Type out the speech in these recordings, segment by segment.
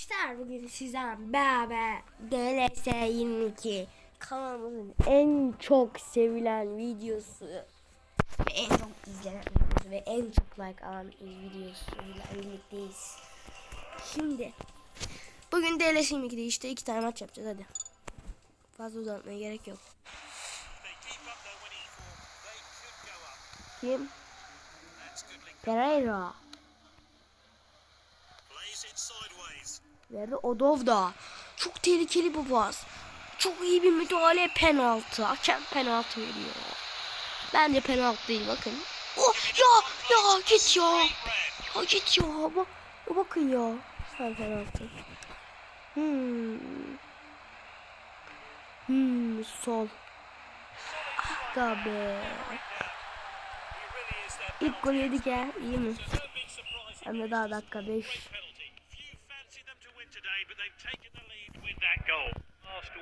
Arkadaşlar bugün sizden beraber DLS 22 kanalımızın en çok sevilen videosu ve en çok izlenen videosu ve en çok like alan videosuyla birlikteyiz. Şimdi bugün DLS 22'de işte iki tane maç yapacağız hadi. Fazla uzatmaya gerek yok. Kim? Pereira. Plays it sideways. Verdi Odovda. Çok tehlikeli bu pas. Çok iyi bir müdahale penaltı. Hakem penaltı veriyor. Bence penaltı değil bakın. Oh ya ya git ya. Ya git ya. Bak, bakın ya. Sen penaltı. Hmm. Hmm sol. Ah be. İlk gol yedik ya. İyi mi? Hem de daha dakika 5.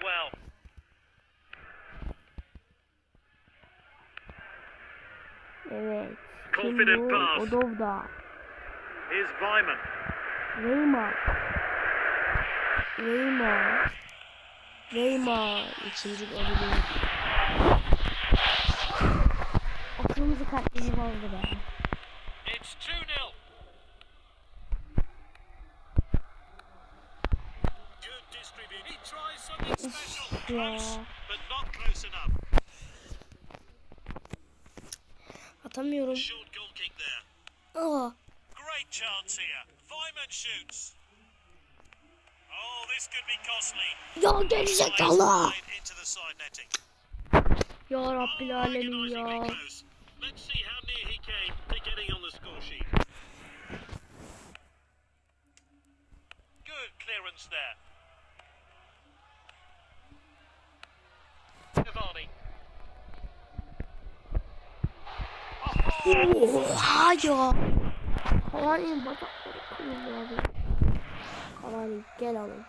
well. Evet. Confident pass. Odovda. Here's Vyman. Neymar. Neymar. Neymar. İkinci golü. O kırmızı kart bizi bozdu be. Ya. Atamıyorum. Aa. Great chance here. Vyman shoots. Oh, this could be costly. Ya side netting. Ya Rabbil Alemin ya. Let's see how near he came to getting on the score sheet. Good clearance there. Oha ya. Havani bacakları kırıldı abi. Havani gel alın.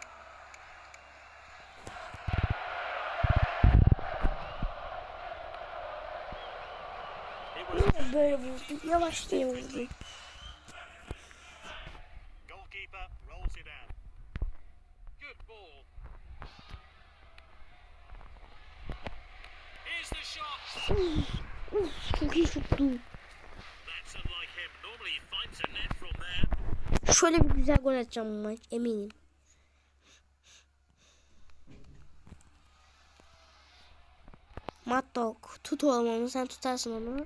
Böyle vurdu? Yavaş diye vurdu. goalkeeper rolls it out. Good ball. Here's the shot. Uf, çok iyi tuttu. That's unlike him. Normally he finds a net from there. Şöyle bir güzel gol atacağım bu maç eminim. Mattok tut oğlum onu sen tutarsın onu.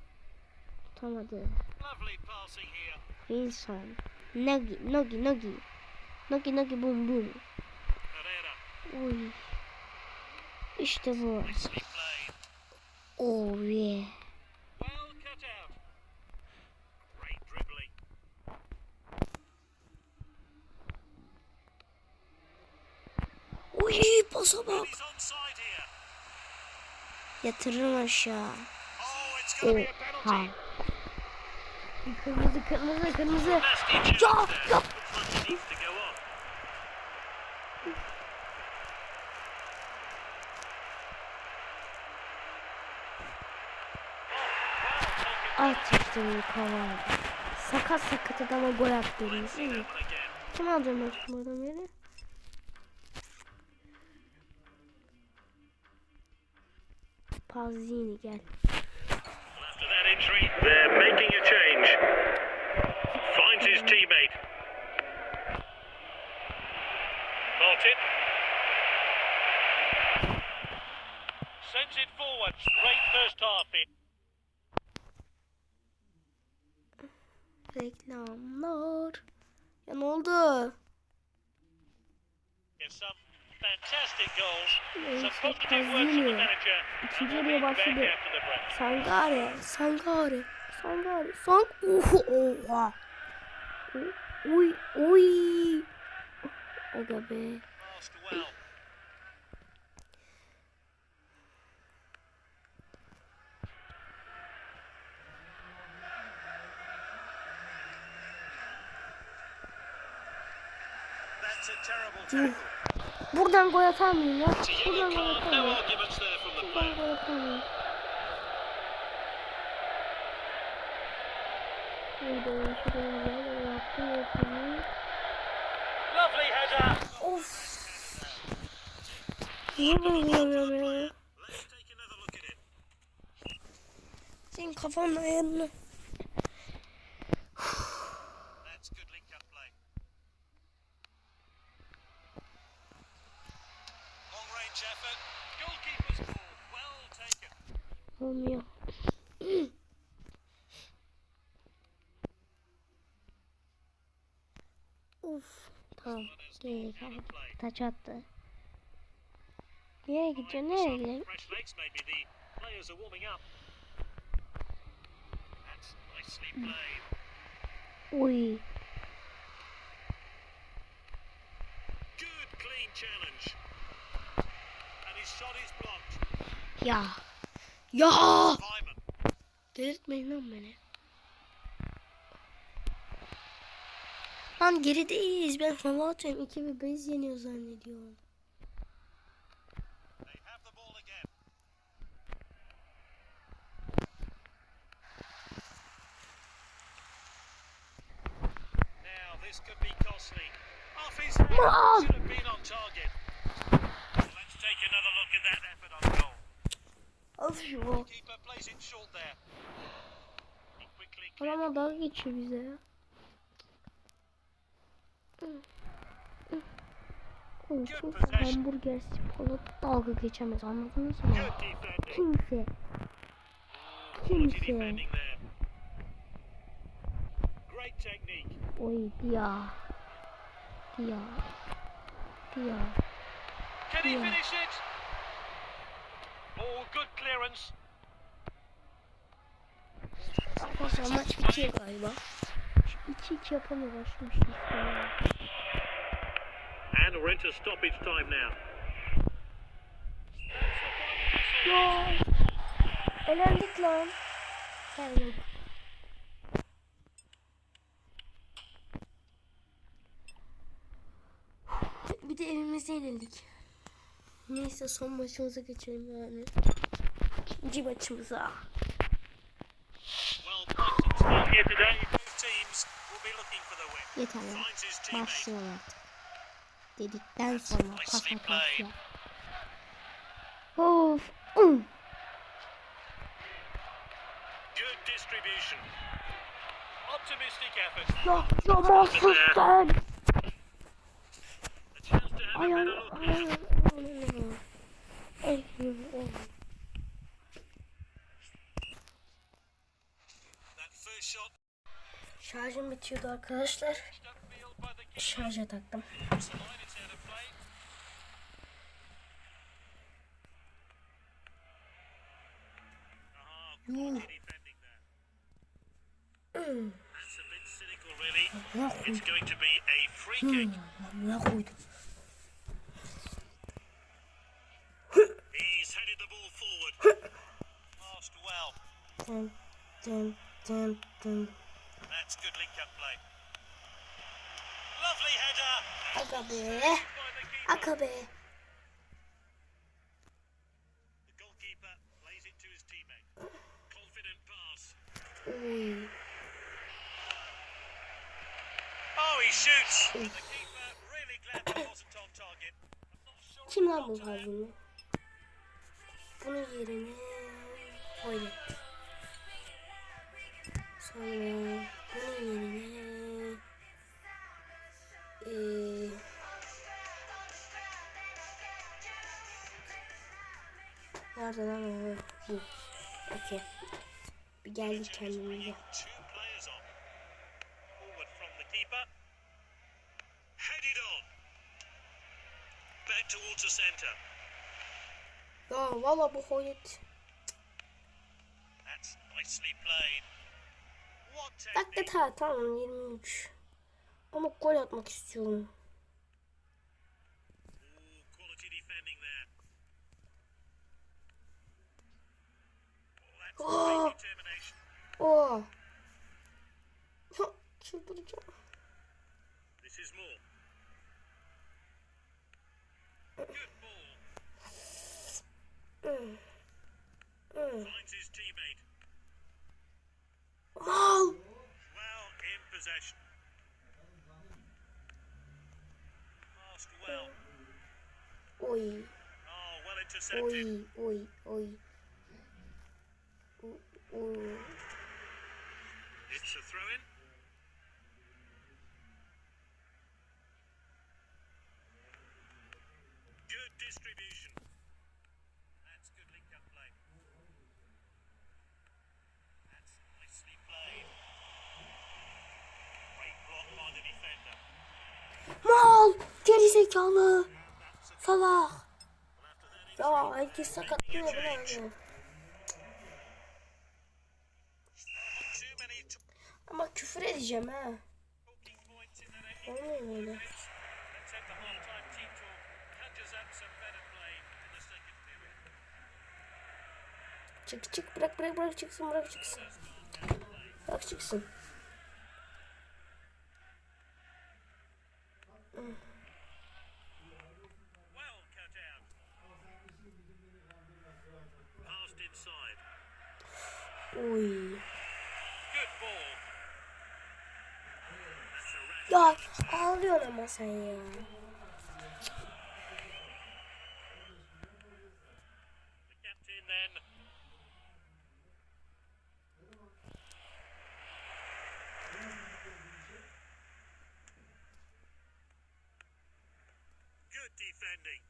Here. Wilson. Nogi Nogi Nogi. Nogi Nogi bum bum. Uy. İşte bu. Oh yeah. Well cut out. Great dribbling. Uy pasa bak. Yatırırım aşağı. Oh, Oha. Kırmızı kırmızı kırmızı. Ya ya. Ay çıktım yukarı. Sakat sakat adama gol again. Kim alacağım ben bu adam Pazzini gel. They're making a change. Finds his teammate. Martin. Sends it forward. Great first half. Reklamlar. Ya ne oldu? Some fantastic goals. Evet, Some positive words from the manager. İkinci And yarıya we'll başladı. after the break. Sangare, Sangare, Sangare, Sang... Oh, oha. Uy, uy. Aga be. That's a terrible tackle. Buradan gol atar mıyım ya? Buradan gol atar mıyım? Buradan gol atar mıyım? Of. Niye böyle vuramıyorum ya? Senin kafanla ayağınla. That's good link-up play. Long-range effort. Goalkeeper's ball. Well taken. Olmuyor. Uf. Tamam. Geri tamam. Taç attı. Nereye gidiyor? Nereye? Nicely played. Uy. Good, clean challenge. And his shot is blocked. Ya. Ya. Delirtmeyin lan beni. Lan gerideyiz. Ben hava atıyorum. 2 bir base yeniyor zannediyorum. This. Of şu. Adama dalga geçiyor bize ya. Kimse hamburger sporla dalga geçemez anladınız mı? Kimse. Kimse. Oy dia. Dia. Dia. Can he finish it? Oh, good clearance. Arkadaşlar maç bitiyor galiba. 2-2 yapamıyor başlamışız. And we're into stoppage time now. Ya. Elendik lan. Geldim. Bir de evimizde yenildik. Neyse son maçımıza geçelim yani. İkinci maçımıza. Yeter lan. Başlıyorlar. Dedikten sonra pasa pasa. Of. um. Effort. Ya yamasın sen. A chance to Şarjım bitiyordu arkadaşlar. Şarja taktım. Ah, there. That's a bit cynical, really. It's going to be a free kick. Ne koydum? He's headed the ball forward. Passed well. Dın dın dın dın. That's good link-up play. Lovely header Aga be. Aga be. The goalkeeper plays it to his teammate. Confident pass. Uy. Oh, he shoots. The keeper really glad that wasn't on target. Sure Kim lan bu hazine? Bunun yerine koydum. Sonra bunun yerine eee Nerede lan o? Okey. Bir geldik kendimize. Ya valla bu hoyet. That's nicely played. Dakika tamam 23. Ama gol atmak istiyorum. Ooh, quality defending there. Oh, that's Oh. great determination. Oo. Ha, Çıldıracağım. This is more. Good ball. Finds his teammate. Mal. Well in possession. Oy. Oh, well intercepted. Oy. Oy. Oy. Oy. It's a throw in. Good distribution. That's good link up play. That's nicely played. Great block by the defender. Mal. Geri zekalı. Salak. Ya herkes sakatlıyor bu ne? too many Ama küfür edeceğim ha. Olmuyor böyle. Çık çık bırak bırak bırak çıksın bırak çıksın. Bırak çıksın. Well cut out. Passed inside. Oy. Ya ağlıyorsun ama sen ya. Defending.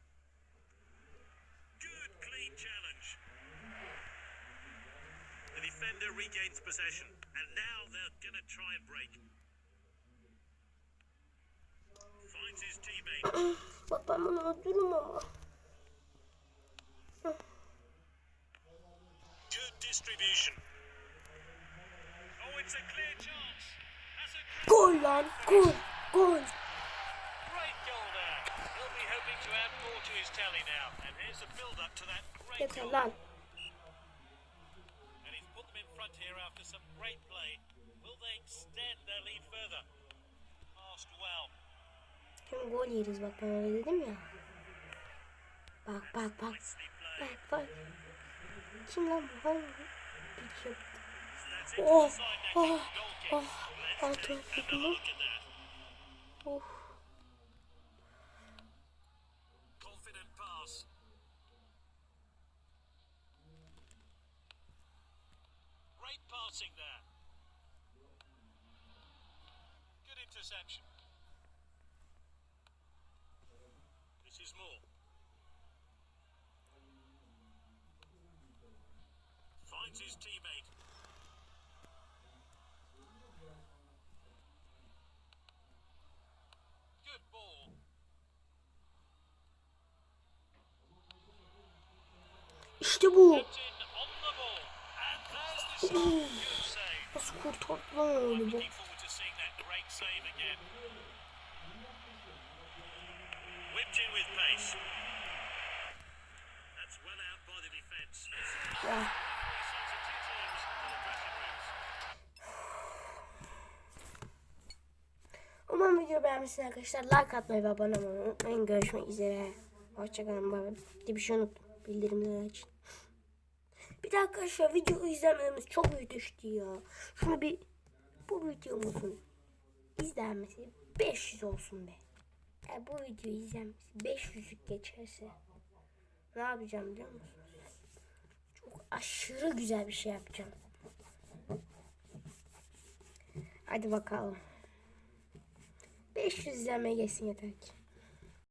Defender regains possession, and now they're going to try and break. Finds his teammate. Bak ben bunu öldürürüm ama. Good distribution. Oh, it's a clear chance. That's a Gol lan gol gol. great goal there. He'll be hoping to add more to his tally now. And here's a build-up to that great Yeter goal. lan. After some great play. Will they extend their lead further? Passed well. Şimdi gol yeriz bak ben öyle dedim ya. Bak bak bak. Bak bak. Kim lan bu? Hangi? Bir şey. Oh, oh, kick. Goal kick. oh. Let's Altı another tutma. Great there. Good interception. This is more. Finds his teammate. Teams to the dressing rooms. Umarım video beğenmişsiniz arkadaşlar. Like atmayı ve abone olmayı unutmayın. Görüşmek üzere. Hoşçakalın. Bir şey unuttum. Bildirimleri açın. Bir de arkadaşlar video izlememiz çok büyük düştü ya. Şunu bir bu videomuzun izlenmesi 500 olsun be. Eğer bu video izlenmesi 500'lük geçerse ne yapacağım biliyor musunuz? Çok aşırı güzel bir şey yapacağım. Hadi bakalım. 500 izlenme gelsin yeter ki.